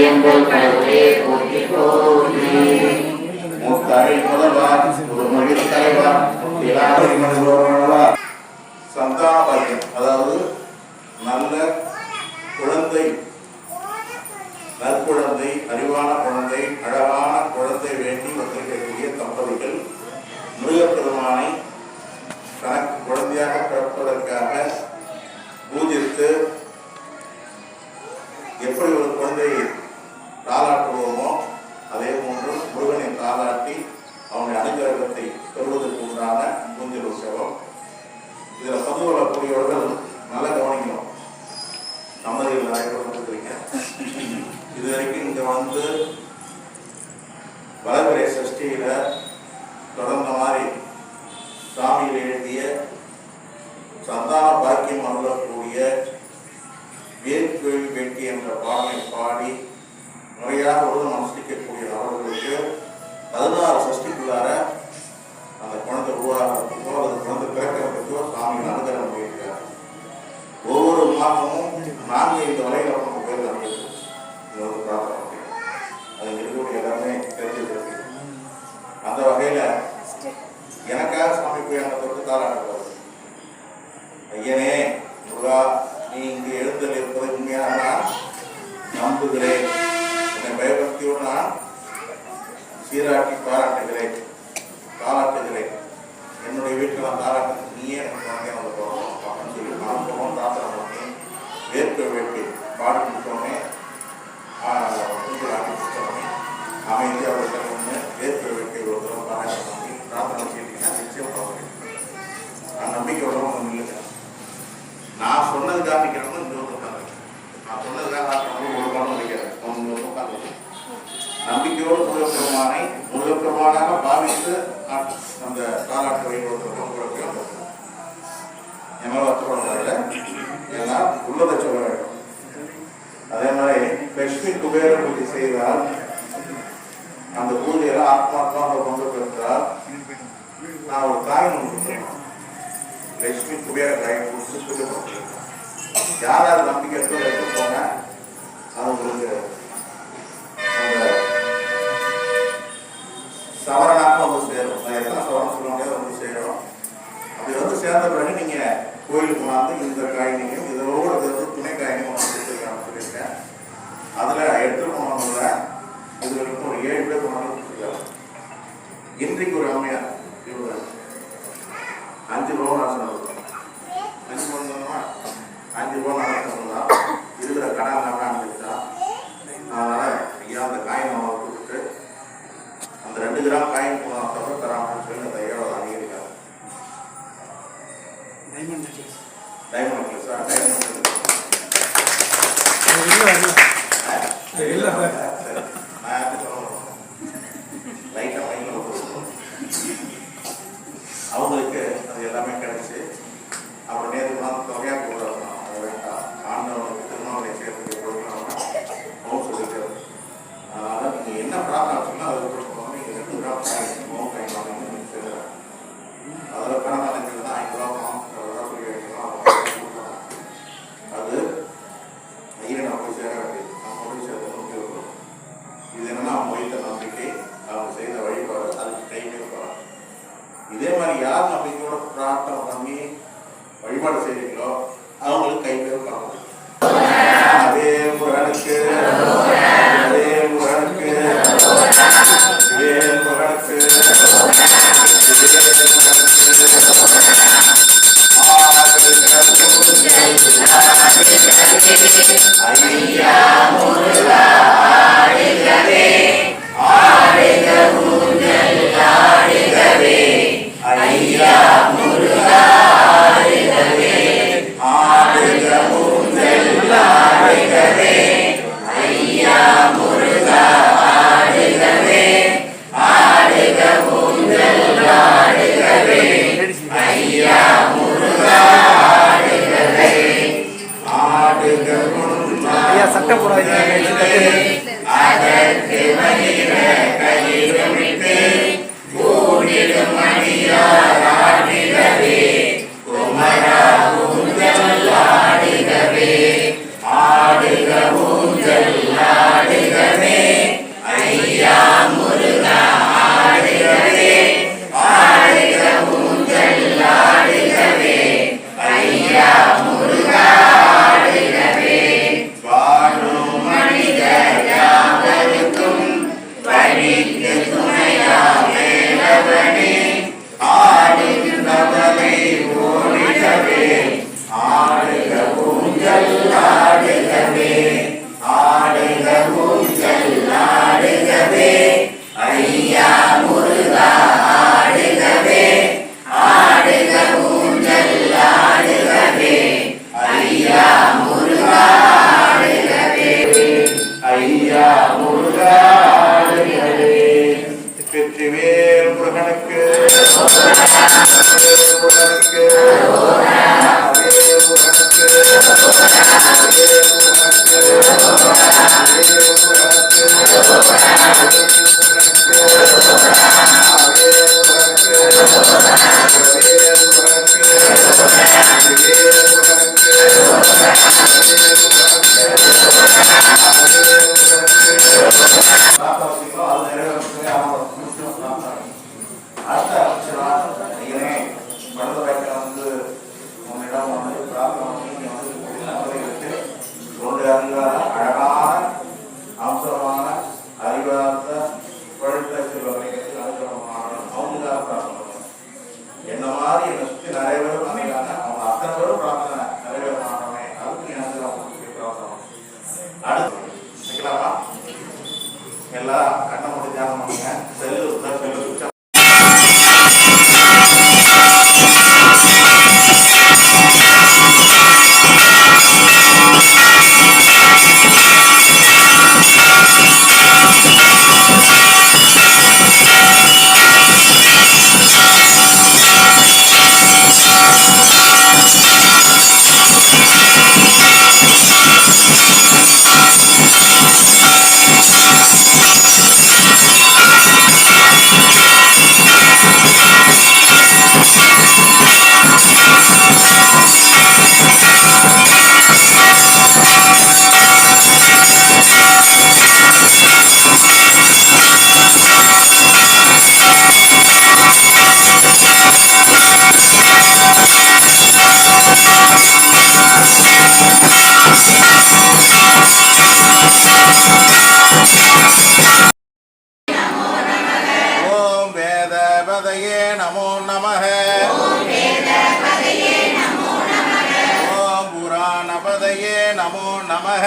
எங்கள் கடவுளே போற்றி போற்றி முதல்வா குருமொழி தலைவா மனிதர்களா சந்தான அதாவது நல்ல குழந்தை நற்குழந்தை அறிவான குழந்தை அழகான சமூக பங்கு நல்லா கவனிக்கணும். தம்பதிகள் நிறைய பேர் இது வரைக்கும் இங்கே வந்து வளர்பிறை சஷ்டியில் தொடர்ந்த மாதிரி சாமியில் எழுதிய சந்தான பாக்கியம் அருளக்கூடிய வேர்க்கேள்வி வெட்டி என்ற பாடலை பாடி முறையாக உருவம் அனுஷ்டிக்கக்கூடிய நபர்களுக்கு பதினாறு சஷ்டிக்குள்ளார அந்த குணத்தை உருவாக மாதமும் நான்கு ஐந்து வரையில் நமக்கு பேர் நடந்தது இது வந்து பிரார்த்தனை அது இருக்கக்கூடிய எல்லாமே தெரிஞ்சுக்கிறது அந்த வகையில் எனக்காக சுவாமி போய் அந்த தொட்டு தாராட்டுறது ஐயனே முருகா நீ இங்கு எழுந்தல் இருப்பது உண்மையாக நான் நம்புகிறேன். என்னை பயபக்தியோடு நான் சீராட்டி பாராட்டுகிறேன். தாளாட்டுகிறேன் என்னுடைய வீட்டில் நான் தாளாட்டுறதுக்கு நீயே எனக்கு குழந்தைய வந்து போகணும் அப்படின்னு சொல்லி நான் போகணும் பிரார்த்தனை பண்ணி வேர்க்க வேட்கை இன்றைக்கு ஒரு அம்மையார் இவங்க அஞ்சு ரூபா நான் அஞ்சு ரூபா சொன்னோமா அஞ்சு ரூபா நான் சொன்னா இருக்கிற கடை நல்லா அதனால ஐயா அந்த காயின் நம்ம கொடுத்துட்டு அந்த ரெண்டு கிராம் காயின் போனால் தராமல் சொல்லி அந்த ஐயாவோட அங்கீகரிக்காது டைமண்ட் நெக்லஸா டைமண்ட் நான் யார்கிட்ட சொல்லணும் அவங்களுக்கு கை பேர் பரவாயில்ல அதே முருகனுக்கு அதே முருகனுக்கு அதே முருகனுக்கு இதே முருகனுக்கு ஐயா ஐயா நமோ நமः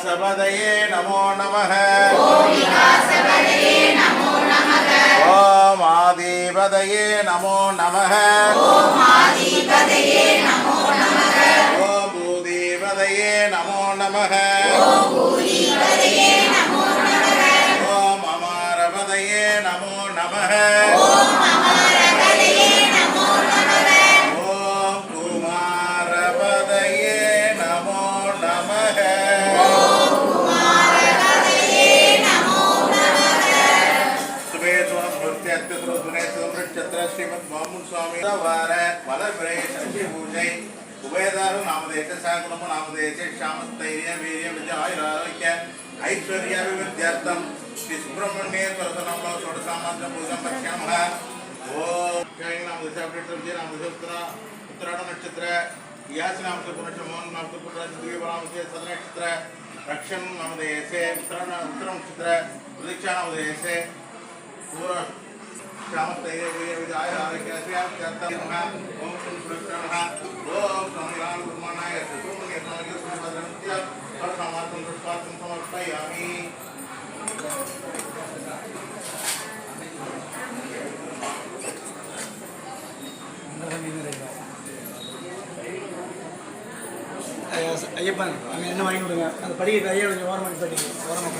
விகாசபதையே நமோ நமः ஓம் ஆதிபதையே நமோ நமः ஓம் பூதிபதையே நமோ நமः ஓம் அமாரபதையே நமோ நமः ஸ்ரீமத் மாமுன் சுவாமி வார மலர்பிரை சக்தி பூஜை. உபயதாரு நாமதேச சாகுணம நாமதேச ஷாமஸ்தைரிய வீரிய விஜய ஆயுராரோக்கிய ஐஸ்வர்யாபிவிருத்தியர்த்தம் ஸ்ரீ சுப்பிரமணியேஸ்வர நாம ஷோடசாமாந்திர பூஜம் பக்ஷ்யாமः ஓம். ஜெய் நாமதேச அப்டேட் ஜெய் நாமதேச உத்தரா உத்தராட நட்சத்திர யாசி நாமதேச புனச்ச மோகன் நாமதேச புனச்ச திவ்யவராமதேச சத நட்சத்திர ரக்ஷன் நாமதேசே உத்தராட உத்தர நட்சத்திர பிரதீட்சா நாமதேசே. पूरा श्यामस्तैरे विजय आरोग्यस्यात्तमः ओम शं सुरक्षणः ओम संग्राम गुरुमानाय सुब्रह्मण्य स्वामी सुभद्रन्त्य परमात्मं पुष्पार्थं समर्पयामि ஐயா, ஐயப்பன் அங்கே என்ன வாங்கி கொடுங்க அந்த படிக்கட்டு ஐயா கொஞ்சம் ஓரமாக படிக்க ஓரமாக